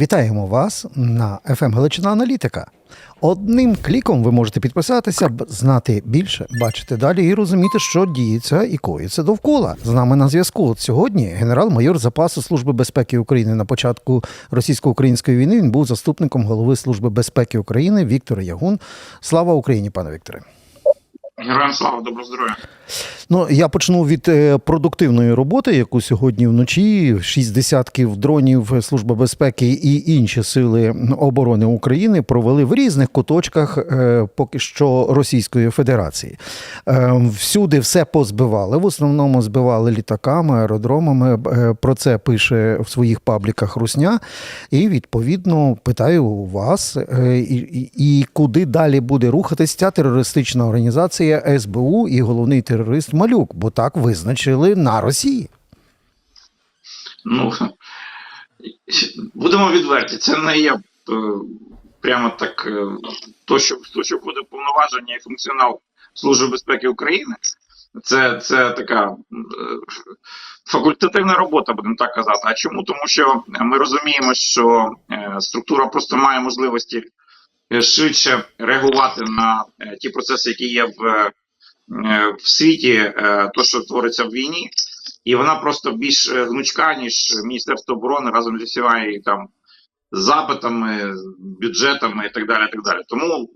Вітаємо вас на FM Галичина Аналітика. Одним кліком ви можете підписатися, знати більше, бачити далі і розуміти, що діється і коїться довкола. З нами на зв'язку. От сьогодні генерал-майор запасу Служби безпеки України на початку російсько-української війни. Він був заступником голови Служби безпеки України Віктор Ягун. Слава Україні, пане Вікторе. Героям слава, добро здоров'я. Ну, я почну від е, продуктивної роботи, яку сьогодні вночі шість десятків дронів Служба безпеки і інші сили оборони України провели в різних куточках е, поки що Російської Федерації. Е, Всюди все позбивали. В основному збивали літаками, аеродромами. Про це пише в своїх пабліках Русня. І відповідно питаю вас, і, і, і куди далі буде рухатись ця терористична організація СБУ і головний терорист Малюк, бо так визначили на Росії. Ну, будемо відверті, це не є е, прямо так е, то, що, то, що в повноваження і функціонал Служби безпеки України. Це, це така е, факультативна робота, будемо так казати. А чому? Тому що ми розуміємо, що структура просто має можливості швидше реагувати на е, ті процеси, які є в, е, в світі, е, то, що твориться в війні. і вона просто більш е, гнучка, ніж Міністерство оборони разом зі всіма її там запитами, бюджетами і так далі. І так далі. Тому,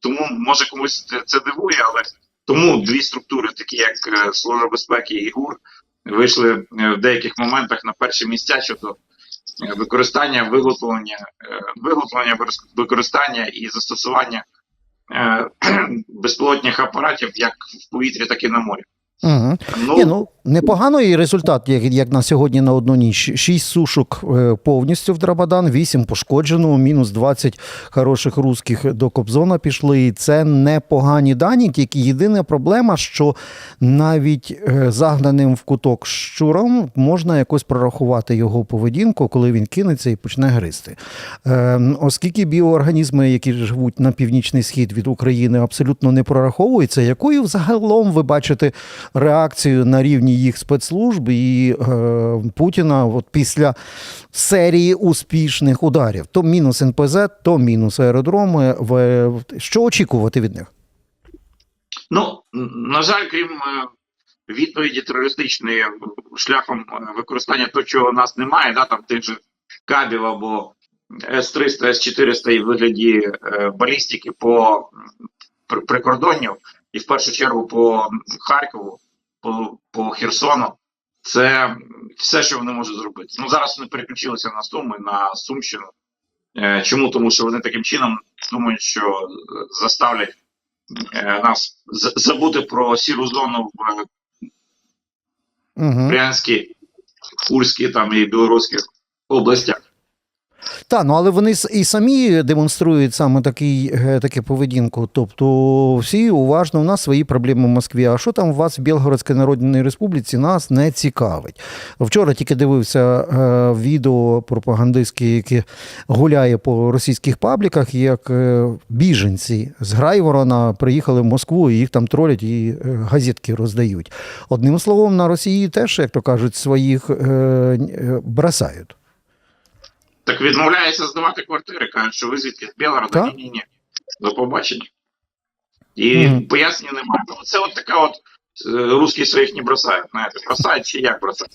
тому може комусь це, дивує, але тому дві структури, такі як е, Служба безпеки і ГУР, вийшли е, в деяких моментах на перші місця щодо е, використання, виготовлення, е, виготовлення, використання і застосування е, безпілотних апаратів як в повітрі, так і на морі. Угу. Ні, ну непогано і результат, як, як на сьогодні на одну ніч. Шість сушок е, повністю в Драбадан, вісім пошкоджено, мінус 20 хороших русських до Кобзона пішли. І це непогані дані. Тільки єдина проблема, що навіть е, загнаним в куток щуром можна якось прорахувати його поведінку, коли він кинеться і почне гризти. Е, Оскільки біоорганізми, які живуть на північний схід від України, абсолютно не прораховуються, якою взагалом ви бачите реакцію на рівні їх спецслужб і е, Путіна от після серії успішних ударів? То мінус НПЗ, то мінус аеродроми. Що очікувати від них? Ну, на жаль, крім е, відповіді терористичної шляхом е, використання того, чого у нас немає, да, там тих же кабів або С-300, С-400 і вигляді е, балістики по при- прикордонню, і в першу чергу по Харкову, по, по Херсону. Це все, що вони можуть зробити. Ну зараз вони переключилися на Суми, на Сумщину. Е, Чому? Тому що вони таким чином думають, що е, заставлять е, нас забути про сіру зону в Угу. Брянській, Курській там і Білоруських областях. Так, ну але вони і самі демонструють саме такий, е, таку поведінку. Тобто всі уважно, у нас свої проблеми в Москві. А що там у вас в Білгородській Народній Республіці нас не цікавить. Вчора тільки дивився е, відео пропагандистське, яке гуляє по російських пабліках, як е, біженці з Грайворона приїхали в Москву і їх там тролять і е, газетки роздають. Одним словом, на Росії теж, як то кажуть, своїх е, е, бросають. Так відмовляється здавати квартири, кажуть, що ви звідки з Білгорода? Ні, ні, ні. До побачення. І mm. пояснення немає. Ну, Це от така от е, русські своїх не бросають. Знаєте, бросають чи як бросають?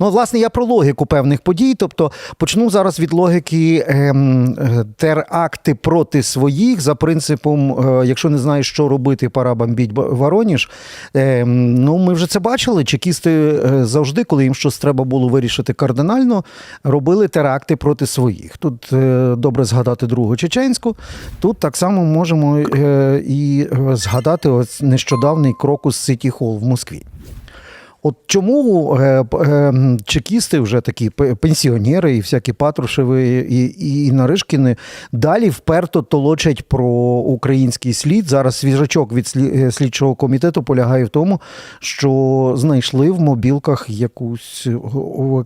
Ну, власне, я про логіку певних подій. Тобто почну зараз від логіки ем, е, теракти проти своїх за принципом, е, якщо не знаєш, що робити, пора бомбіть Вороніж. Ем, ну, ми вже це бачили. Чекісти е, завжди, коли їм щось треба було вирішити кардинально, робили теракти проти своїх. Тут е, добре згадати другу чеченську. Тут так само можемо е, і е, згадати ось нещодавний крокус Сіті Холл в Москві. От чому е, е, чекісти, вже такі пенсіонери і всякі Патрушеви і, і, і Наришкіни далі вперто толочать про український слід. Зараз свіжачок від е, слідчого комітету полягає в тому, що знайшли в мобілках якусь е,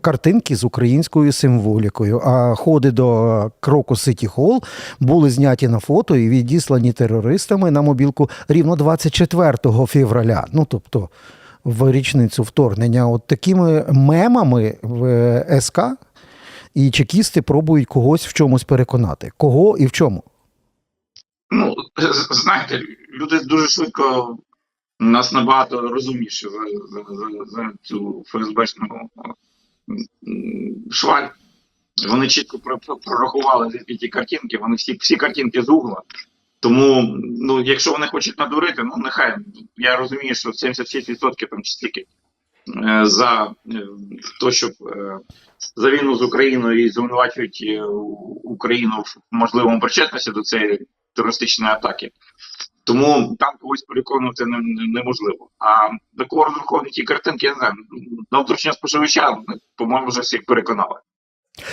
картинки з українською символікою. А ходи до Кроку Ситі Холл були зняті на фото і відіслані терористами на мобілку рівно 24 февраля. Ну тобто в річницю вторгнення. От такими мемами в СК і чекісти пробують когось в чомусь переконати. Кого і в чому? Ну, знаєте, люди дуже швидко нас набагато розумніше за, за, за, за цю ФСБшну шваль. Вони чітко про- про- прорахували ті картинки, вони всі, всі картинки з угла. Тому, ну, якщо вони хочуть надурити, ну нехай. Я розумію, що 76% там чи стільки е, за е, те, щоб е, за війну з Україною і звинувачують Україну в можливому причетності до цієї терористичної атаки. Тому там когось переконувати не- не- неможливо. А до кого розраховані ті картинки, я не знаю. На внутрішнього споживача, по-моєму, вже всіх переконали.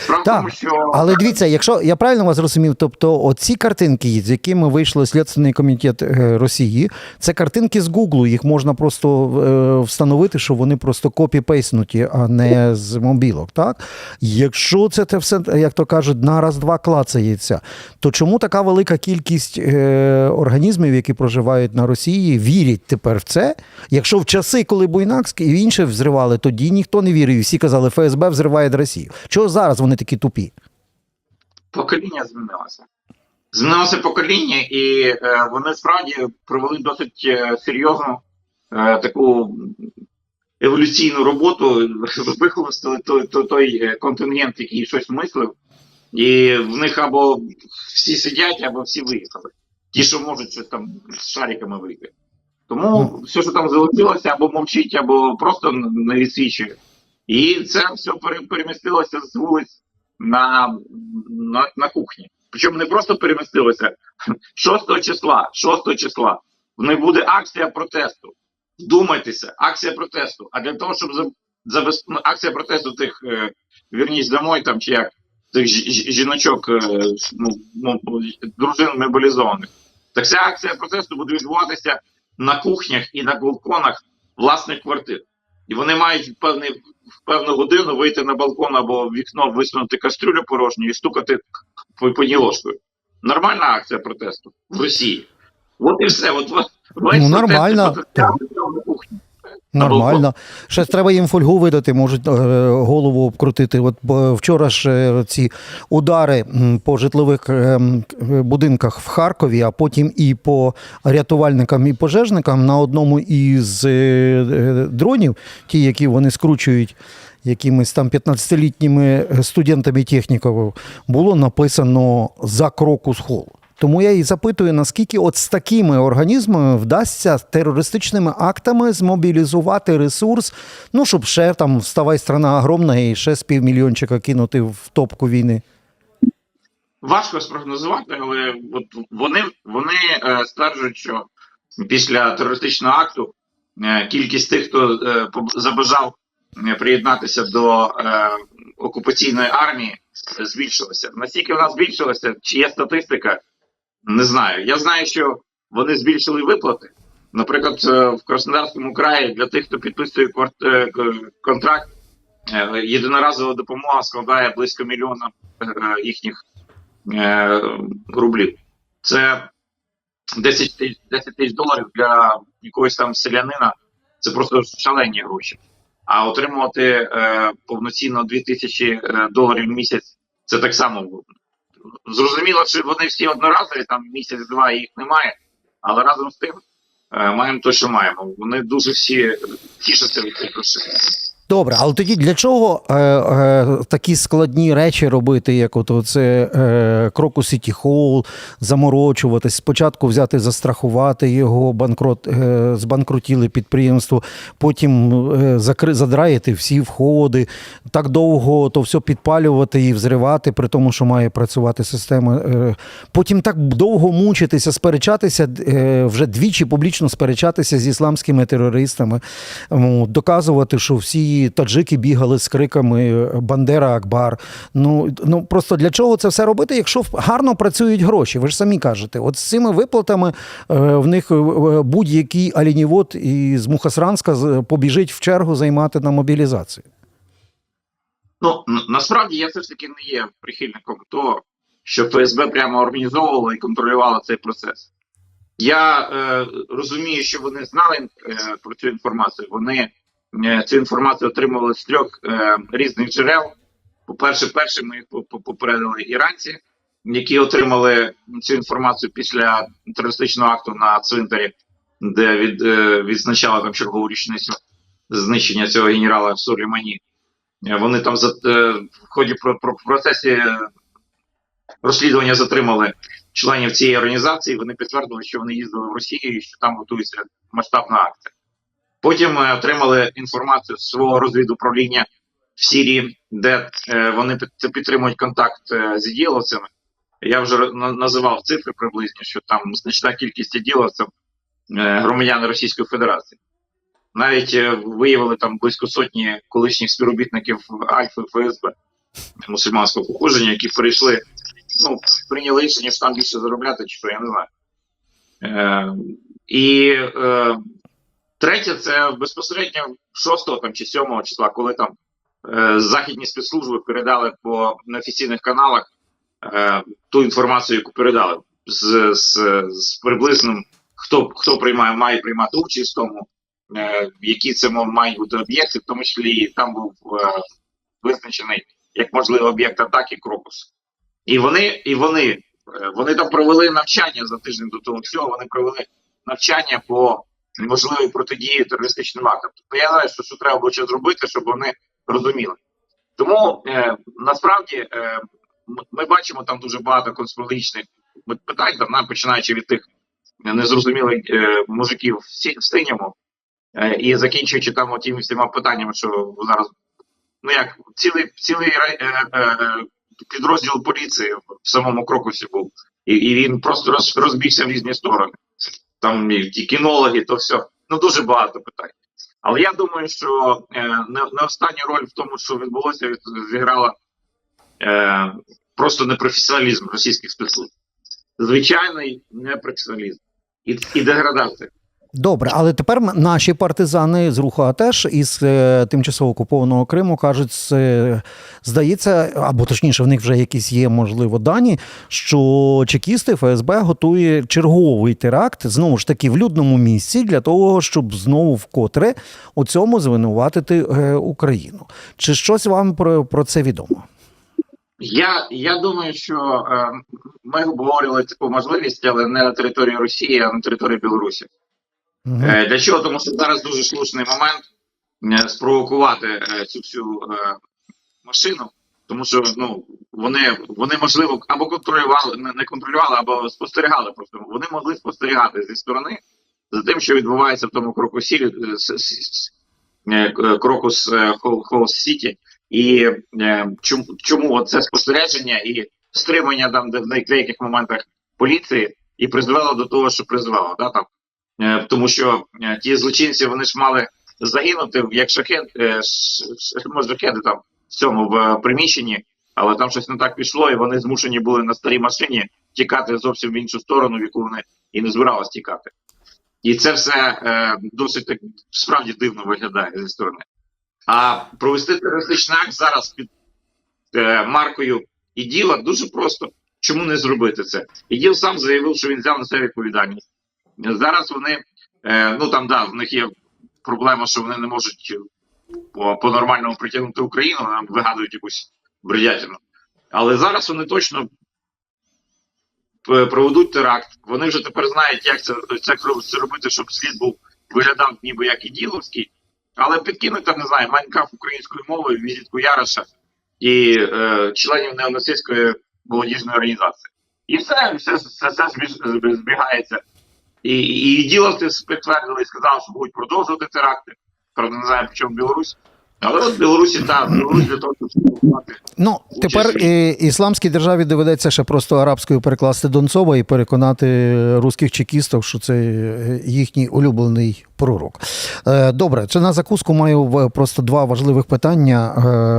Справа Так, тому, що Але дивіться, якщо я правильно вас зрозумів, тобто оці картинки, з якими вийшло Слідственний комітет е, Росії, це картинки з Гуглу. Їх можна просто е, встановити, що вони просто копі-пейснуті, а не з мобілок. Так? Якщо це те все, як то кажуть, на раз-два клацається, то чому така велика кількість е, організмів, які проживають на Росії, вірять тепер в це? Якщо в часи, коли Буйнакський і інші взривали, тоді ніхто не вірив. Всі казали, ФСБ взриває Росію. Чого зараз вони такі тупі? покоління змінилося. Змінилося покоління, і е, вони справді провели досить е, серйозну е, таку еволюційну роботу, вихолостили той, той, той е, контингент, який щось мислив, і в них або всі сидять, або всі виїхали. Ті, що можуть щось там з шариками вийти. Тому все, що там залишилося, або мовчить, або просто не відсвічує. І це все пере- перемістилося з вулиць на, на, на кухні. Причому не просто перемістилося 6 числа, 6 числа них буде акція протесту. Вдумайтеся, акція протесту. А для того, щоб за, забез... ну, акція протесту тих е, вірність домой, там чи як тих жіночок, е, ну, ну, дружин мобілізованих. Так ця акція протесту буде відбуватися на кухнях і на балконах власних квартир. І вони мають в певний в певну годину вийти на балкон або в вікно, висунути кастрюлю порожню і стукати по, ній ложкою. Нормальна акція протесту в Росії. От і все. От, весь Ну, протест нормально, кухні. Нормально. Ще треба їм фольгу видати, можуть е, голову обкрутити. От вчора ж е, ці удари по житлових е, будинках в Харкові, а потім і по рятувальникам і пожежникам на одному із дронів, ті, які вони скручують. Якимись там 15-літніми студентами техніків було написано за крокус хол. Тому я і запитую, наскільки от з такими організмами вдасться терористичними актами змобілізувати ресурс, ну щоб ще там вставай страна огромна і ще з півмільйончика кинути в топку війни. Важко спрогнозувати, але от вони, вони е, стверджують, що після терористичного акту е, кількість тих, хто е, забажав е, приєднатися до е, окупаційної армії, збільшилася. Наскільки вона збільшилася, чи є статистика, не знаю. Я знаю, що вони збільшили виплати. Наприклад, е, в Краснодарському краї для тих, хто підписує е, контракт, е, єдиноразова допомога складає близько мільйона їхніх рублів. Це 10 тисяч 10 тисяч доларів для якогось там селянина. Це просто шалені гроші. А отримувати повноцінно 2 тисячі доларів в місяць це так само. Зрозуміло, що вони всі одноразові, там місяць-два їх немає, але разом з тим е, маємо те, що маємо. Вони дуже всі тішаться від цих грошей. Добре, але тоді для чого е, е, такі складні речі робити, як от це е, Крокус Сіті Холл, заморочуватись, спочатку взяти, застрахувати його, банкрот, е, збанкрутіли підприємство, потім е, закри, задраїти всі входи, так довго то все підпалювати і взривати, при тому, що має працювати система. Е, потім так довго мучитися, сперечатися, е, вже двічі публічно сперечатися з ісламськими терористами, м, доказувати, що всі таджики бігали з криками Бандера Акбар. Ну, ну просто для чого це все робити, якщо гарно працюють гроші? Ви ж самі кажете, от з цими виплатами е, в них е, будь-який алінівод із Мухасранська побіжить в чергу займати на мобілізацію. Ну насправді я все ж таки не є прихильником того, що ФСБ прямо організовувало і контролювало цей процес. Я е, розумію, що вони знали е, про цю інформацію. Вони е, цю інформацію отримували з трьох е, різних джерел. По-перше, перші ми їх по- по- попередили іранці, які отримали цю інформацію після терористичного акту на цвинтарі, де від, е, відзначали там чергову річницю знищення цього генерала Сулеймані. Е, Вони там за, е, в ході про, про в процесі розслідування затримали членів цієї організації. Вони підтвердили, що вони їздили в Росію і що там готується масштабна акція. Потім ми отримали інформацію з свого розвідуправління в Сірії, де е, вони підтримують контакт е, з іділовцями. Я вже називав цифри приблизно, що там значна кількість іділовців е, громадян Російської Федерації. Навіть е, виявили там близько сотні колишніх співробітників Альфи ФСБ мусульманського походження, які перейшли, ну, прийняли рішення, що там більше заробляти, чи що, я не знаю. Е, і е, третє, це безпосередньо 6 там, чи 7 числа, коли там е, західні спецслужби передали по неофіційних каналах е, ту інформацію, яку передали, з, з, з приблизним, хто, хто приймає, має приймати участь в тому, е, які це мають бути об'єкти, в тому числі там був е, визначений як можливий об'єкт атаки Крокус. І вони, і вони, е, вони там провели навчання за тиждень до того всього, вони провели навчання по можливій протидії терористичним актам. Тобто я знаю, що, що треба було ще зробити, щоб вони розуміли. Тому е, насправді е, ми бачимо там дуже багато конспірологічних питань, там, на- починаючи від тих незрозумілих е, мужиків в сі- в синьому, е, і закінчуючи там тими всіма питаннями, що зараз ну як цілий цілий е, е, підрозділ поліції в самому крокусі був, і, і він просто роз, розбігся в різні сторони. Там і кінологи, то все. Ну дуже багато питань. Але я думаю, що е, не, не останню роль в тому, що відбулося, від- зіграла е, просто непрофесіоналізм російських спецслужб. Звичайний непрофесіоналізм і, і деградація. Добре, але тепер наші партизани з руху АТЕШ із е, тимчасово окупованого Криму кажуть, е, здається, або точніше, в них вже якісь є можливо дані, що чекісти ФСБ готує черговий теракт знову ж таки в людному місці для того, щоб знову вкотре у цьому звинуватити е, Україну. Чи щось вам про, про це відомо? Я, я думаю, що е, ми обговорювали таку можливість, але не на території Росії, а на території Білорусі. Е, Для чого? Тому що зараз дуже слушний момент е, спровокувати е, цю всю машину, тому що ну вони, вони можливо або контролювали, не контролювали, або спостерігали. Просто вони могли спостерігати зі сторони за тим, що відбувається в тому крокусі, е, с- с- с- е, к- крокус Холс Сіті, і чому, чому це спостереження і стримання там де- в деяких моментах поліції і призвело до того, що призвело. Да, там тому що е, ті злочинці вони ж мали загинути як шахет, е, може, там в цьому в е, приміщенні, але там щось не так пішло, і вони змушені були на старій машині тікати зовсім в іншу сторону, в яку вони і не збиралися тікати. І це все е, досить так справді дивно виглядає зі сторони. А провести терористичний акт зараз під е, маркою іділа дуже просто. Чому не зробити це? Іділ сам заявив, що він взяв на себе відповідальність. Зараз вони, е, ну там да, в них є проблема, що вони не можуть по, по нормальному притягнути Україну, нам вигадують якусь бредятину. Але зараз вони точно проведуть теракт. Вони вже тепер знають, як це, це, це робити, щоб слід був виглядав ніби як і діловський, але підкинуть там, не знаю, майнкаф українською мовою, візитку Яроша і е, членів неонацистської молодіжної організації. І все, все, все, все збігається. І, і, і діловці підтвердили і сказали, що будуть продовжувати теракти. Правда, не знаю, чому Білорусь. Але от Білорусі так, Білорусь для того, щоб. Ну, тепер Участь. е, ісламській державі доведеться ще просто арабською перекласти Донцова і переконати русських чекістів, що це е, їхній улюблений пророк. Е, Добре, це на закуску маю просто два важливих питання.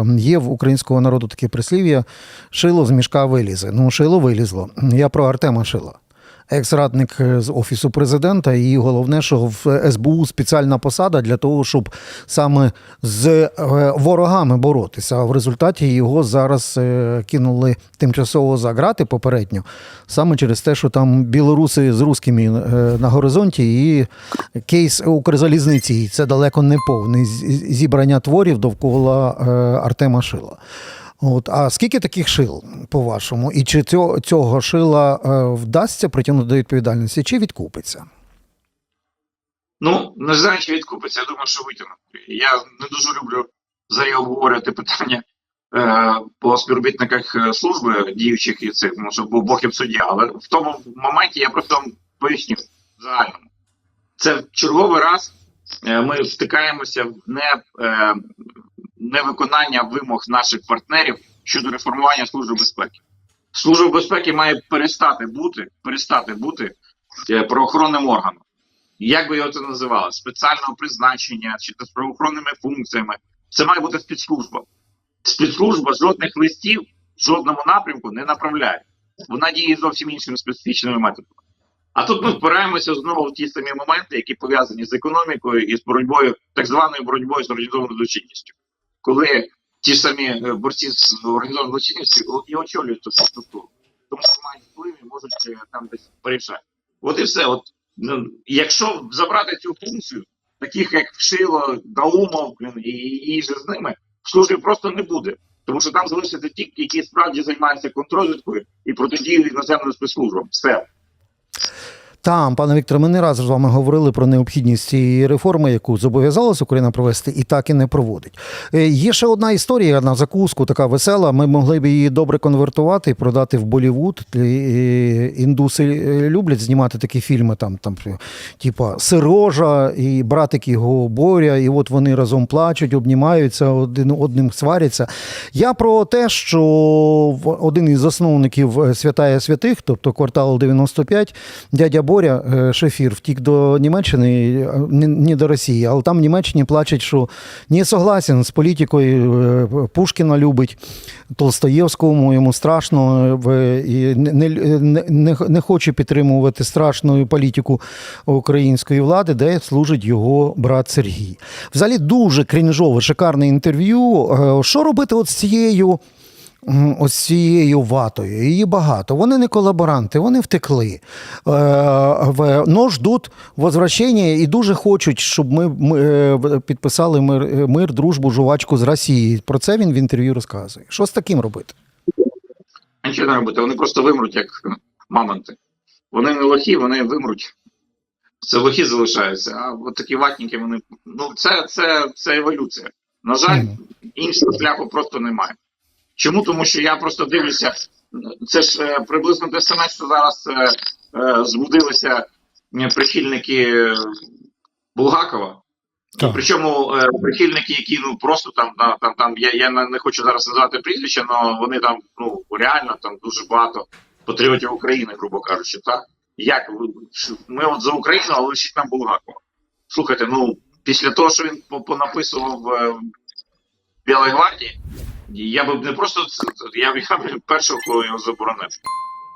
Е, Є в українського народу таке прислів'я: шило з мішка вилізе. Ну, шило вилізло. Я про Артема Шила. Екс-радник е, з офісу президента, і головне, що в СБУ спеціальна посада для того, щоб саме з е, ворогами боротися. А в результаті його зараз е, кинули тимчасово за грати попередньо, саме через те, що там білоруси з русскими е, на горизонті, і кейс Укрзалізниці. І це далеко не повний зібрання творів довкола Артема Шила. От, а скільки таких шил, по-вашому? І чи цього, цього шила е, вдасться притягнути до відповідальності, чи відкупиться? Ну, не знаю, чи відкупиться, я думаю, що витягнуть. Я не дуже люблю взагалі обговорювати питання е, по співробітниках е, служби діючих і цих, тому що Бог і суддя, але в тому моменті я просто поясню загальному. Це в черговий раз е, ми втикаємося в не, е, невиконання вимог наших партнерів щодо реформування Служби безпеки. Служба безпеки має перестати бути, перестати бути е, правоохоронним органом як би його це називали, спеціального призначення чи з правоохоронними функціями. Це має бути спецслужба. Спецслужба жодних листів в жодному напрямку не направляє. Вона діє зовсім іншими специфічними методами. А тут ми впираємося знову в ті самі моменти, які пов'язані з економікою і з боротьбою, так званою боротьбою з організованою злочинністю. Коли ті самі е, борці з організованою злочинністю і очолюють цю структуру, тому що мають вплив і можуть е, там десь порішати. От і все. От ну, якщо забрати цю функцію, таких як Вшило, Даумов блін, і, і же з ними, в просто не буде. Тому що там залишаться ті, які справді займаються контрозвідкою і протидією іноземним спецслужбам. Все. Там, пане Вікторе, ми не раз з вами говорили про необхідність цієї реформи, яку зобов'язалась Україна провести, і так і не проводить. Е, Є ще одна історія на закуску, така весела. Ми могли б її добре конвертувати продати в Болівуд. Е, Індуси е, люблять знімати такі фільми, там, там, типа Сирожа і братик його Боря, і от вони разом плачуть, обнімаються, один одним сваряться. Я про те, що один із засновників Святая Святих, тобто квартал 95, дядя Боря, е, шефір, втік до Німеччини, не, до Росії, але там в Німеччині плачуть, що не согласен з політикою. е, Пушкіна любить, Толстоєвському йому страшно і не, не, не хоче підтримувати страшну політику української влади, де служить його брат Сергій. Взагалі дуже крінжове, шикарне інтерв'ю. Е, Що робити от з цією? Ось цією ватою. Її багато. Вони не колаборанти, вони втекли. Е, Но ждуть возвращення і дуже хочуть, щоб ми, е, підписали мир, мир, дружбу, жувачку з Росією. Про це він в інтерв'ю розказує. Що з таким робити? Нічого не робити, вони просто вимруть, як е, мамонти. Вони не лохи, вони вимруть. Це лохи залишаються, а от такі ватники, вони. Ну, це, це, це еволюція. На жаль, іншого шляху просто немає. Чому? Тому що я просто дивлюся, це ж е, приблизно те саме, що зараз е, е, збудилися прихильники Булгакова. Так. причому е, прихильники, які ну просто там на там, там я, я не хочу зараз назвати прізвища, але вони там ну реально там дуже багато патріотів України, грубо кажучи, так як ми от за Україну, але лишіть нам Булгакова. Слухайте, ну після того, що він понаписував в Білій гвардії, я би не просто я, б- б першого кого його заборонив.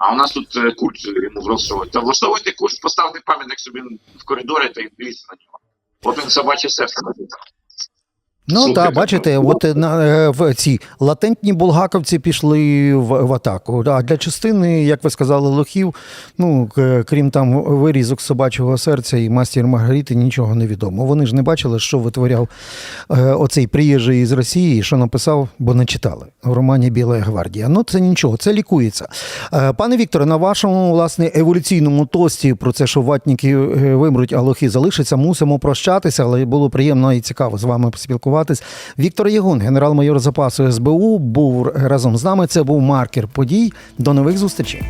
А у нас тут е, культ йому влаштовують. Та влаштовуйте культ, поставте пам'ятник собі в коридорі та й дивіться на нього. От він собаче серце. Ну так, бачите, ну, от е, на, е, в ці латентні булгаковці пішли в, в атаку. А для частини, як ви сказали, лохів, ну крім там вирізок собачого серця і мастер Маргарити, нічого не відомо. Вони ж не бачили, що витворяв е, оцей приїжджий із Росії, що написав, бо не читали в романі Біла гвардія. Ну це нічого, це лікується. Е, Пане Вікторе, на вашому власне еволюційному тості про це, що ватніки е, вимруть, а лохи залишаться, мусимо прощатися, але було приємно і цікаво з вами поспілкуватись. Віктор Єгун, генерал-майор запасу СБУ, був разом з нами. Це був маркер подій. До нових зустрічей.